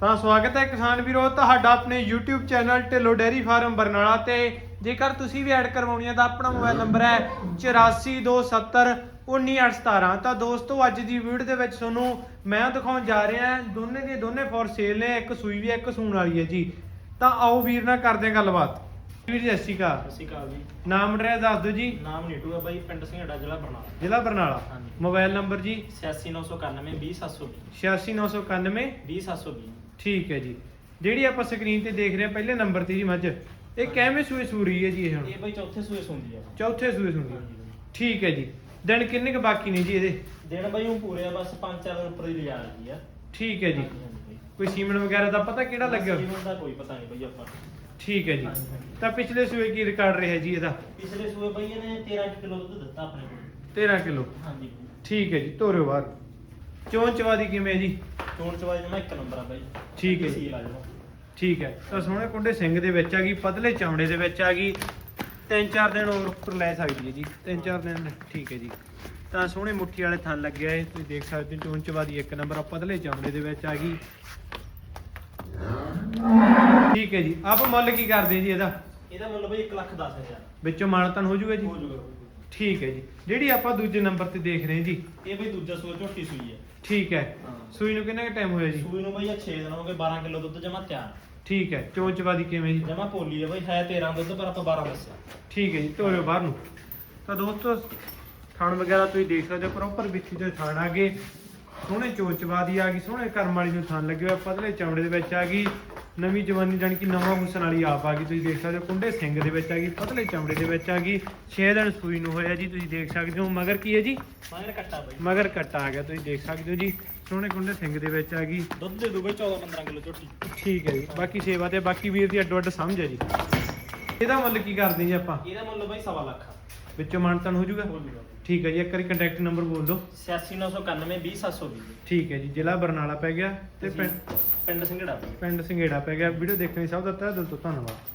ਤਾਂ ਸਵਾਗਤ ਹੈ ਕਿਸਾਨ ਵੀਰੋ ਤੁਹਾਡਾ ਆਪਣੇ YouTube channel Dhillon dairy farm Barnala ਤੇ। ਜੇਕਰ ਤੁਸੀਂ ਵੀ ਐਡ ਕਰਵਾਉਣੀ ਹੈ ਤਾਂ ਆਪਣਾ ਮੋਬਾਈਲ ਨੰਬਰ ਹੈ 8427191817 ਤਾਂ ਦੋਸਤੋ ਅੱਜ ਦੀ ਵੀਡੀਓ ਦੇ ਵਿੱਚ ਤੁਹਾਨੂੰ ਮੈਂ ਦਿਖਾਉਣ ਜਾ ਰਿਹਾ ਦੋਨੇ ਦੀਆਂ ਦੋਨੇ ਫੋਰ ਸੇਲ ਨੇ ਇੱਕ ਸੂਈ ਵੀ ਹੈ, ਇੱਕ ਸੂਣ ਵਾਲੀ ਹੈ ਜੀ। ਤਾਂ ਆਓ ਵੀਰ ਨਾਲ ਕਰਦੇ ਹਾਂ ਗੱਲਬਾਤ। ਵੀਰ ਜੀ ਸਤਿ ਸ਼੍ਰੀ ਅਕਾਲ। ਸਤਿ ਸ਼੍ਰੀ ਅਕਾਲ ਜੀ। ਨਾਮ ਡਰੈਸ ਦੱਸ ਦਿਓ ਜੀ। ਨਾਮ ਨੀਟੂ ਹੈ ਬਾਈ ਪਿੰਡ ਸਿੰਘੜਾ ਜ਼ਿਲ੍ਹਾ ਬਰਨਾਲਾ। ਜ਼ਿਲ੍ਹਾ ਬਰਨਾਲਾ। ਹਾਂਜੀ। ਮੋਬਾਈਲ ਨੰਬਰ ਜੀ? 86991 20720 86991 20720 ਠੀਕ ਹੈ ਜੀ। ਜਿਹੜੀ ਆਪਾਂ ਸਕਰੀਨ ਤੇ ਦੇਖ ਰਹੇ ਹਾਂ ਪਹਿਲੇ ਨੰਬਰ ਤੇ ਜੀ ਮੱਝ। ਇਹ ਕਿਵੇਂ ਸੂਏ ਸੂਰੀ ਹੈ ਜੀ ਇਹ ਹੁਣ? ਇਹ ਬਾਈ ਚੌਥੇ ਸੂਏ ਸੁੰਦੀ ਆ। ਚੌਥੇ ਸੂਏ ਸੂਰੀ ਬਾਈ। ਠੀਕ ਹੈ ਜੀ। ਦਿਨ ਕਿੰਨੇ ਕੁ ਬਾਕੀ ਨੇ ਜੀ ਇਹਦੇ? ਦਿਨ ਬਾਈ ਉਹ ਪੂਰੇ ਆ ਬਸ 5-4 ਦਿਨ ਉੱਪਰ ਹੀ ਲਿਜਾ ਰਹੀ ਆ। ਠੀਕ ਹੈ ਜੀ। ਹਾਂਜੀ, ਹਾਂਜੀ। ਬਾਈ। ਕੋਈ ਸੀਮਨ ਵਗੈਰਾ ਦਾ ਪਤਾ ਕਿਹੜਾ ਲੱਗਿਆ? ਸੀਮਨ ਦਾ ਕੋਈ ਪਤਾ ਨਹੀਂ ਬਾਈ ਆਪਾਂ ਨੂੰ। ਠੀਕ ਹੈ ਜੀ। ਹਾਂਜੀ, ਹਾਂਜੀ। ਤਾਂ ਪਿਛਲੇ ਸੂਏ ਕੀ ਰਿਕਾਰਡ ਰਿਹਾ ਜੀ ਇਹਦਾ? ਪਿਛਲੇ ਸੂਏ ਬਾਈ ਇਹਨੇ 13 ਕਿਲੋ ਦੁੱਧ ਦਿੱਤਾ ਆਪਣੇ ਕੋਲ। 13 ਕਿਲੋ? ਹਾਂਜੀ। ਠੀਕ ਹੈ ਜੀ ਤੋਰਿਓ ਬਾਹਰ। ਚੋਂ ਚਵਾਦੀ ਕਿਵੇਂ ਹੈ ਜੀ? ਚੋਣ ਚਵਾਜ ਜਮਾ ਇੱਕ ਨੰਬਰ ਆ ਬਾਈ। ਠੀਕ ਹੈ ਜੀ। ਸੀਲ ਆ ਜਮਾ। ਠੀਕ ਹੈ। ਤਾਂ ਸੋਹਣੇ ਕੁੰਡੇ ਸਿੰਘ ਦੇ ਵਿੱਚ ਆ ਗਈ ਪਤਲੇ ਚਮੜੇ ਦੇ ਵਿੱਚ ਆ ਗਈ। ਤਿੰਨ ਚਾਰ ਦਿਨ ਹੋਰ ਉੱਪਰ ਲੈ ਸਕਦੀ ਹੈ ਜੀ। ਤਿੰਨ ਚਾਰ ਦਿਨ ਠੀਕ ਹੈ ਜੀ। ਤਾਂ ਸੋਹਣੇ ਮੁੱਠੀ ਵਾਲੇ ਥਣ ਲੱਗਿਆ ਹੈ ਤੁਸੀਂ ਦੇਖ ਸਕਦੇ ਹੋ ਚੋਣ ਚਵਾਦੀ ਇੱਕ ਨੰਬਰ ਆ ਪਤਲੇ ਚਮੜੇ ਦੇ ਵਿੱਚ ਆ ਗਈ। ਠੀਕ ਹੈ ਜੀ। ਆਪ ਮੁੱਲ ਕੀ ਕਰਦੇ ਜੀ ਇਹਦਾ? ਇਹਦਾ ਮੁੱਲ ਬਾਈ 1 ਲੱਖ 10 ਹਜ਼ਾਰ। ਵਿੱਚੋਂ ਮਾਨਤਨ ਹੋ ਜਾਊਗਾ ਜੀ? ਹੋ ਜਾਊਗਾ ਠੀਕ ਹੈ ਜੀ। ਜਿਹੜੀ ਆਪਾਂ ਦੂਜੇ ਨੰਬਰ ਤੇ ਦੇਖ ਰਹੇ ਜੀ। ਇਹ ਬਾਈ ਦੂਜਾ ਸੂਆ ਝੋਟੀ ਸੂਈ ਹੈ। ਠੀਕ ਹੈ। ਸੂਈ ਨੂੰ ਕਿੰਨਾ ਕੁ ਟਾਈਮ ਹੋਇਆ ਜੀ? ਸੂਈ ਨੂੰ ਬਾਈ 6 ਦਿਨ ਹੋ ਗਏ 12 ਕਿਲੋ ਦੁੱਧ ਜਮਾ ਤਿਆਰ। ਠੀਕ ਹੈ। ਚੋਣ ਚਵਾਦੀ ਕਿਵੇਂ ਜੀ? ਜਮਾ ਪੋਲੀ ਹੈ ਬਾਈ ਹੈ 13 ਦੁੱਧ ਪਰ ਆਪਾਂ 12 ਦੱਸਿਆ। ਠੀਕ ਹੈ ਜੀ ਤੋਰਿਓ ਬਾਹਰ ਨੂੰ। ਤਾਂ ਦੋਸਤੋ ਥਣ ਵਗੈਰਾ ਤੁਸੀਂ ਦੇਖ ਸਕਦੇ ਹੋ ਪ੍ਰੋਪਰ ਵਿੱਚੀ ਦੇ ਥਣ ਆ ਗਏ। ਸੋਹਣੇ ਚੋਚਵਾਦੀ ਆ ਗਈ ਸੋਹਣੇ ਕਰਮ ਵਾਲੀ ਨੂੰ ਥਣ ਲੱਗੇ ਹੋਏ ਪਤਲੇ ਚਮੜੇ ਦੇ ਵਿੱਚ ਆ ਗਈ। ਨਵੀਂ ਜਵਾਨੀ ਜਾਣੀ ਕਿ ਨਵਾਂ ਹੁਸਨ ਵਾਲੀ ਆਪ ਆ ਗਈ। ਤੁਸੀਂ ਦੇਖ ਸਕਦੇ ਹੋ ਕੁੰਡੇ ਸਿੰਘ ਦੇ ਵਿੱਚ ਆ ਗਈ ਪਤਲੇ ਚਮੜੇ ਦੇ ਵਿੱਚ ਆ ਗਈ। 6 ਦਿਨ ਸੂਈ ਨੂੰ ਹੋਇਆ ਜੀ ਤੁਸੀਂ ਦੇਖ ਸਕਦੇ ਹੋ। ਮਗਰ ਕੀ ਹੈ ਜੀ? ਮਾਇਰ ਕੱਟਾ ਬਾਈ। ਮਗਰ ਕੱਟਾ ਆ ਗਿਆ ਤੁਸੀਂ ਦੇਖ ਸਕਦੇ ਹੋ ਜੀ। ਸੋਹਣੇ ਕੁੰਡੇ ਸਿੰਘ ਦੇ ਵਿੱਚ ਆ ਗਈ। ਦੁੱਧ ਦੇ ਦੂ ਬਾਈ 14 15 ਕਿਲੋ ਝੋਟੀ। ਠੀਕ ਹੈ ਜੀ ਬਾਕੀ ਸੇਵਾ ਤੇ ਬਾਕੀ ਵੀਰ ਦੀ ਅੱਡੋ ਅੱਡ ਸਮਝ ਹੈ ਜੀ। ਇਹਦਾ ਮੁੱਲ ਕੀ ਕਰਦੇ ਜੀ ਆਪਾਂ? ਇਹਦਾ ਮੁੱਲ ਬਾਈ ਸਵਾ ਲੱਖ ਆ। ਵਿੱਚੋਂ ਮਾਨਤਨ ਹੋ ਜਾਊਗਾ? ਹੋ ਜੂਗਾ ਠੀਕ ਹੈ ਜੀ ਇੱਕ ਵਾਰੀ ਕੰਟੈਕਟ ਨੰਬਰ ਬੋਲ ਦਿਓ। 86991 20720 ਠੀਕ ਹੈ ਜੀ ਜ਼ਿਲ੍ਹਾ ਬਰਨਾਲਾ ਪੈ ਗਿਆ ਤੇ ਪਿੰਡ ਪਿੰਡ ਸਿੰਘੜਾ ਪਿੰਡ ਸੰਘੇੜਾ ਪੈ ਗਿਆ। ਵੀਡੀਓ ਦੇਖਣ ਲਈ ਸਭ ਦਾ ਤਹਿ ਦਿਲ ਤੋਂ ਧੰਨਵਾਦ।